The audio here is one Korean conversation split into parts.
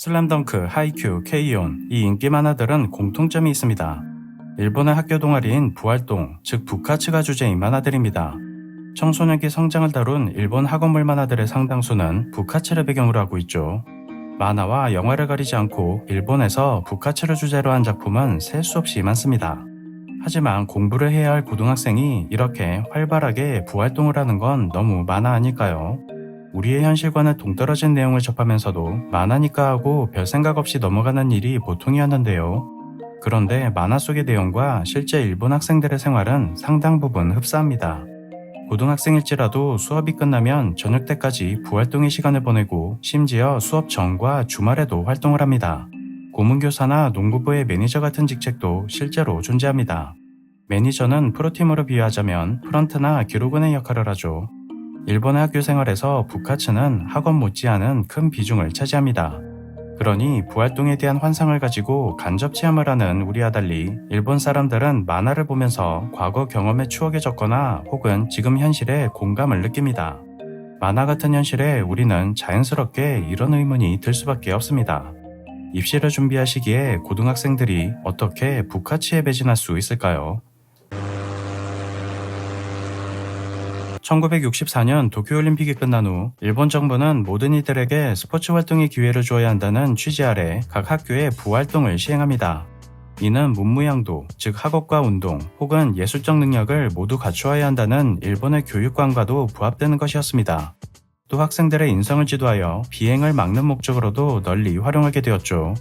슬램덩크, 하이큐, 케이온 이 인기 만화들은 공통점이 있습니다. 일본의 학교 동아리인 부활동, 즉 부카츠가 주제인 만화들입니다. 청소년기 성장을 다룬 일본 학원물 만화들의 상당수는 부카츠를 배경으로 하고 있죠. 만화와 영화를 가리지 않고 일본에서 부카츠를 주제로 한 작품은 셀 수 없이 많습니다. 하지만 공부를 해야 할 고등학생이 이렇게 활발하게 부활동을 하는 건 너무 만화 아닐까요? 우리의 현실과는 동떨어진 내용을 접하면서도 만화니까 하고 별 생각 없이 넘어가는 일이 보통이었는데요. 그런데 만화 속의 내용과 실제 일본 학생들의 생활은 상당 부분 흡사합니다. 고등학생일지라도 수업이 끝나면 저녁 때까지 부활동의 시간을 보내고 심지어 수업 전과 주말에도 활동을 합니다. 고문교사나 농구부의 매니저 같은 직책도 실제로 존재합니다. 매니저는 프로팀으로 비유하자면 프런트나 기록원의 역할을 하죠. 일본의 학교 생활에서 부카츠는 학원 못지않은 큰 비중을 차지합니다. 그러니 부활동에 대한 환상을 가지고 간접 체험을 하는 우리와 달리 일본 사람들은 만화를 보면서 과거 경험의 추억에 적거나 혹은 지금 현실에 공감을 느낍니다. 만화 같은 현실에 우리는 자연스럽게 이런 의문이 들 수밖에 없습니다. 입시를 준비할 시기에 고등학생들이 어떻게 부카츠에 배진할 수 있을까요? 1964년 도쿄올림픽이 끝난 후 일본 정부는 모든 이들에게 스포츠 활동의 기회를 주어야 한다는 취지 아래 각 학교에 부활동을 시행합니다. 이는 문무양도, 즉 학업과 운동 혹은 예술적 능력을 모두 갖추어야 한다는 일본의 교육관과도 부합되는 것이었습니다. 또 학생들의 인성을 지도하여 비행을 막는 목적으로도 널리 활용하게 되었죠.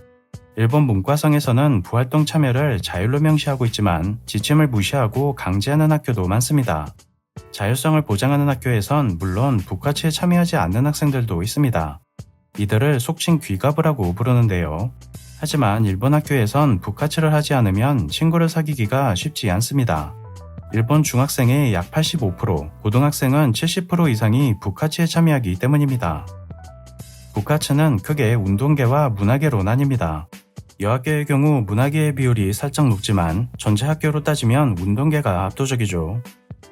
일본 문과성에서는 부활동 참여를 자율로 명시하고 있지만 지침을 무시하고 강제하는 학교도 많습니다. 자율성을 보장하는 학교에선 물론 부카츠에 참여하지 않는 학생들도 있습니다. 이들을 속칭 귀가부라고 부르는데요. 하지만 일본 학교에선 부카츠를 하지 않으면 친구를 사귀기가 쉽지 않습니다. 일본 중학생의 약 85%, 고등학생은 70% 이상이 부카츠에 참여하기 때문입니다. 부카츠는 크게 운동계와 문화계로 나뉩니다. 여학교의 경우 문화계의 비율이 살짝 높지만 전체 학교로 따지면 운동계가 압도적이죠.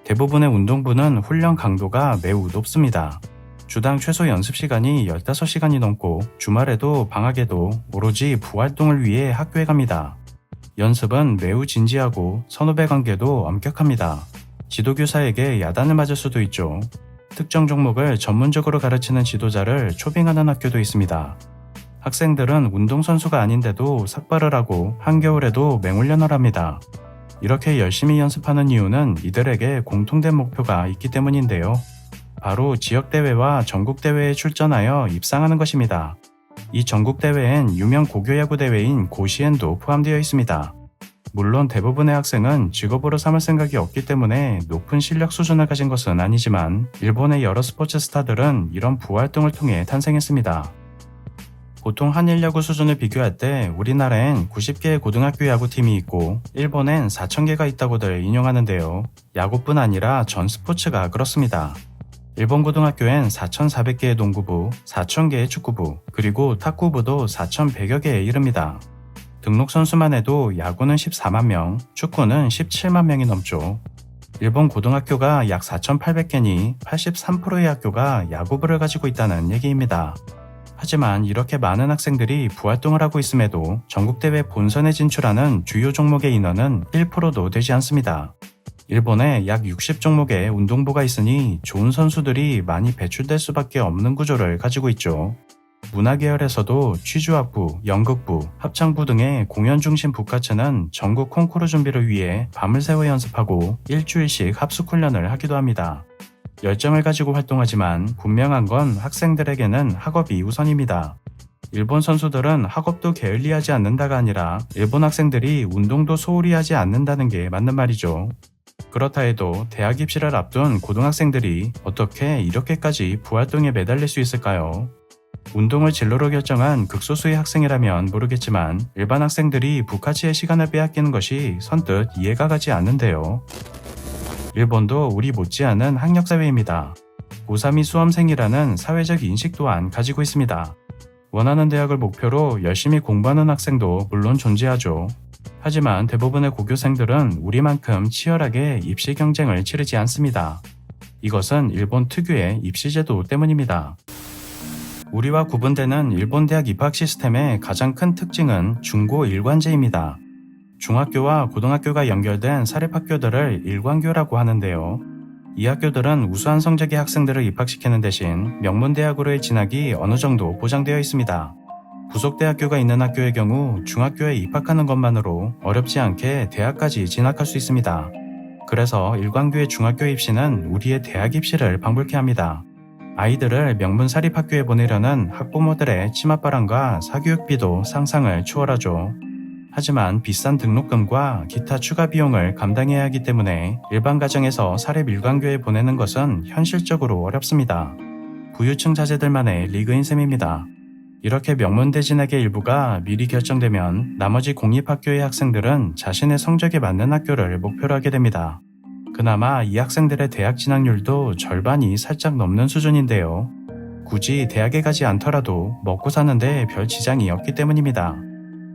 대부분의 운동부는 훈련 강도가 매우 높습니다. 주당 최소 연습 시간이 15시간이 넘고 주말에도 방학에도 오로지 부활동을 위해 학교에 갑니다. 연습은 매우 진지하고 선후배 관계도 엄격합니다. 지도교사에게 야단을 맞을 수도 있죠. 특정 종목을 전문적으로 가르치는 지도자를 초빙하는 학교도 있습니다. 학생들은 운동선수가 아닌데도 삭발을 하고 한겨울에도 맹훈련을 합니다. 이렇게 열심히 연습하는 이유는 이들에게 공통된 목표가 있기 때문인데요. 바로 지역대회와 전국대회에 출전하여 입상하는 것입니다. 이 전국대회엔 유명 고교야구 대회인 고시엔도 포함되어 있습니다. 물론 대부분의 학생은 직업으로 삼을 생각이 없기 때문에 높은 실력 수준을 가진 것은 아니지만 일본의 여러 스포츠 스타들은 이런 부활동을 통해 탄생했습니다. 보통 한일 야구 수준을 비교할 때 우리나라엔 90개의 고등학교 야구팀이 있고 일본엔 4,000개가 있다고들 인용하는데요. 야구뿐 아니라 전 스포츠가 그렇습니다. 일본 고등학교엔 4,400개의 농구부, 4,000개의 축구부, 그리고 탁구부도 4,100여 개에 이릅니다. 등록 선수만 해도 야구는 14만 명, 축구는 17만 명이 넘죠. 일본 고등학교가 약 4,800개니 83%의 학교가 야구부를 가지고 있다는 얘기입니다. 하지만 이렇게 많은 학생들이 부활동을 하고 있음에도 전국대회 본선에 진출하는 주요 종목의 인원은 1%도 되지 않습니다. 일본에 약 60종목의 운동부가 있으니 좋은 선수들이 많이 배출될 수밖에 없는 구조를 가지고 있죠. 문화계열에서도 취주학부, 연극부, 합창부 등의 공연 중심 부카츠는 전국 콩쿠르 준비를 위해 밤을 새워 연습하고 일주일씩 합숙 훈련을 하기도 합니다. 열정을 가지고 활동하지만 분명한 건 학생들에게는 학업이 우선입니다. 일본 선수들은 학업도 게을리하지 않는다가 아니라 일본 학생들이 운동도 소홀히 하지 않는다는 게 맞는 말이죠. 그렇다 해도 대학 입시를 앞둔 고등학생들이 어떻게 이렇게까지 부활동에 매달릴 수 있을까요? 운동을 진로로 결정한 극소수의 학생이라면 모르겠지만 일반 학생들이 부카치의 시간을 빼앗기는 것이 선뜻 이해가 가지 않는데요. 일본도 우리 못지않은 학력사회입니다. 고3이 수험생이라는 사회적 인식 또한 가지고 있습니다. 원하는 대학을 목표로 열심히 공부하는 학생도 물론 존재하죠. 하지만 대부분의 고교생들은 우리만큼 치열하게 입시 경쟁을 치르지 않습니다. 이것은 일본 특유의 입시제도 때문입니다. 우리와 구분되는 일본 대학 입학 시스템의 가장 큰 특징은 중고 일관제입니다. 중학교와 고등학교가 연결된 사립학교들을 일관교라고 하는데요. 이 학교들은 우수한 성적의 학생들을 입학시키는 대신 명문대학으로의 진학이 어느 정도 보장되어 있습니다. 부속대학교가 있는 학교의 경우 중학교에 입학하는 것만으로 어렵지 않게 대학까지 진학할 수 있습니다. 그래서 일광교의 중학교 입시는 우리의 대학 입시를 방불케 합니다. 아이들을 명문 사립학교에 보내려는 학부모들의 치맛바람과 사교육비도 상상을 초월하죠. 하지만 비싼 등록금과 기타 추가 비용을 감당해야 하기 때문에 일반 가정에서 사립 일광교에 보내는 것은 현실적으로 어렵습니다. 부유층 자제들만의 리그인 셈입니다. 이렇게 명문 대 진학의 일부가 미리 결정되면 나머지 공립학교의 학생들은 자신의 성적에 맞는 학교를 목표로 하게 됩니다. 그나마 이 학생들의 대학 진학률도 절반이 살짝 넘는 수준인데요. 굳이 대학에 가지 않더라도 먹고 사는데 별 지장이 없기 때문입니다.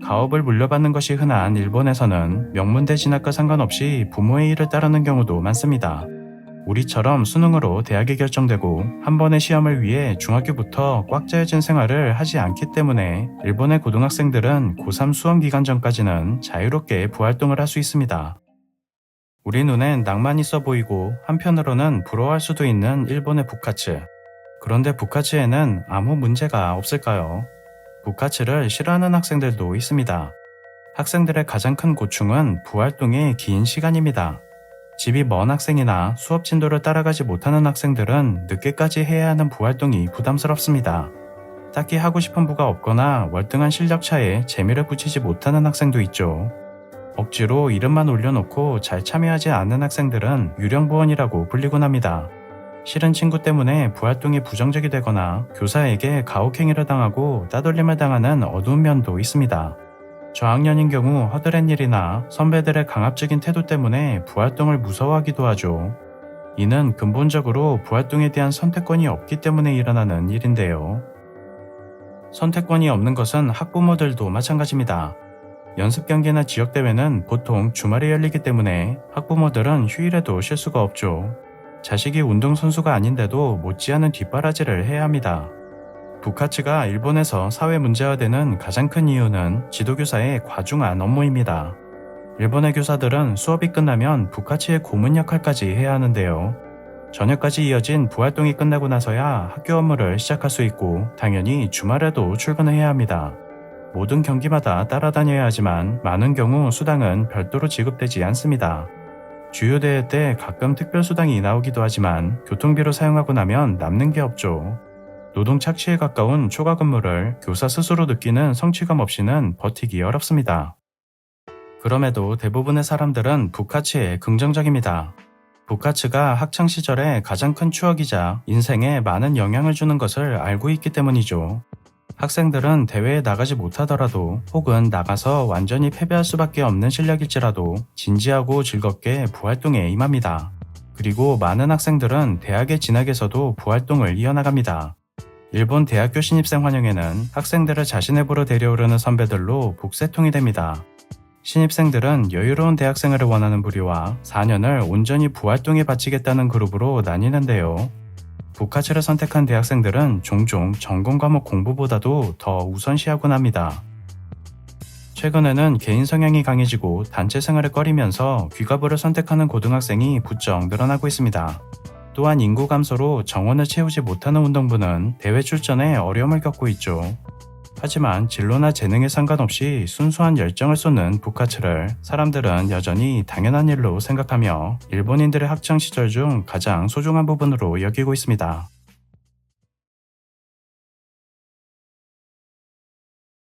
가업을 물려받는 것이 흔한 일본에서는 명문대 진학과 상관없이 부모의 일을 따르는 경우도 많습니다. 우리처럼 수능으로 대학이 결정되고 한 번의 시험을 위해 중학교부터 꽉 짜여진 생활을 하지 않기 때문에 일본의 고등학생들은 고3 수험 기간 전까지는 자유롭게 부활동을 할 수 있습니다. 우리 눈엔 낭만 있어 보이고 한편으로는 부러워할 수도 있는 일본의 부카츠. 그런데 부카츠에는 아무 문제가 없을까요? 부카츠를 싫어하는 학생들도 있습니다. 학생들의 가장 큰 고충은 부활동의 긴 시간입니다. 집이 먼 학생이나 수업 진도를 따라가지 못하는 학생들은 늦게까지 해야 하는 부활동이 부담스럽습니다. 딱히 하고 싶은 부가 없거나 월등한 실력 차에 재미를 붙이지 못하는 학생도 있죠. 억지로 이름만 올려놓고 잘 참여하지 않는 학생들은 유령부원이라고 불리곤 합니다. 싫은 친구 때문에 부활동이 부정적이 되거나 교사에게 가혹행위를 당하고 따돌림을 당하는 어두운 면도 있습니다. 저학년인 경우 허드렛 일이나 선배들의 강압적인 태도 때문에 부활동을 무서워하기도 하죠. 이는 근본적으로 부활동에 대한 선택권이 없기 때문에 일어나는 일인데요. 선택권이 없는 것은 학부모들도 마찬가지입니다. 연습 경기나 지역 대회는 보통 주말에 열리기 때문에 학부모들은 휴일에도 쉴 수가 없죠. 자식이 운동선수가 아닌데도 못지않은 뒷바라지를 해야 합니다. 부카츠가 일본에서 사회 문제화되는 가장 큰 이유는 지도교사의 과중한 업무입니다. 일본의 교사들은 수업이 끝나면 부카츠의 고문 역할까지 해야 하는데요. 저녁까지 이어진 부활동이 끝나고 나서야 학교 업무를 시작할 수 있고 당연히 주말에도 출근을 해야 합니다. 모든 경기마다 따라다녀야 하지만 많은 경우 수당은 별도로 지급되지 않습니다. 주요 대회 때 가끔 특별 수당이 나오기도 하지만 교통비로 사용하고 나면 남는 게 없죠. 노동 착취에 가까운 초과 근무를 교사 스스로 느끼는 성취감 없이는 버티기 어렵습니다. 그럼에도 대부분의 사람들은 부카츠에 긍정적입니다. 부카츠가 학창 시절에 가장 큰 추억이자 인생에 많은 영향을 주는 것을 알고 있기 때문이죠. 학생들은 대회에 나가지 못하더라도 혹은 나가서 완전히 패배할 수밖에 없는 실력일지라도 진지하고 즐겁게 부활동에 임합니다. 그리고 많은 학생들은 대학의 진학에서도 부활동을 이어나갑니다. 일본 대학교 신입생 환영회는 학생들을 자신의 부로 데려오려는 선배들로 복세통이 됩니다. 신입생들은 여유로운 대학생활을 원하는 부류와 4년을 온전히 부활동에 바치겠다는 그룹으로 나뉘는데요. 부카츠를 선택한 대학생들은 종종 전공 과목 공부보다도 더 우선시하곤 합니다. 최근에는 개인 성향이 강해지고 단체 생활을 꺼리면서 귀가부를 선택하는 고등학생이 부쩍 늘어나고 있습니다. 또한 인구 감소로 정원을 채우지 못하는 운동부는 대회 출전에 어려움을 겪고 있죠. 하지만 진로나 재능에 상관없이 순수한 열정을 쏟는 부카츠를 사람들은 여전히 당연한 일로 생각하며 일본인들의 학창 시절 중 가장 소중한 부분으로 여기고 있습니다.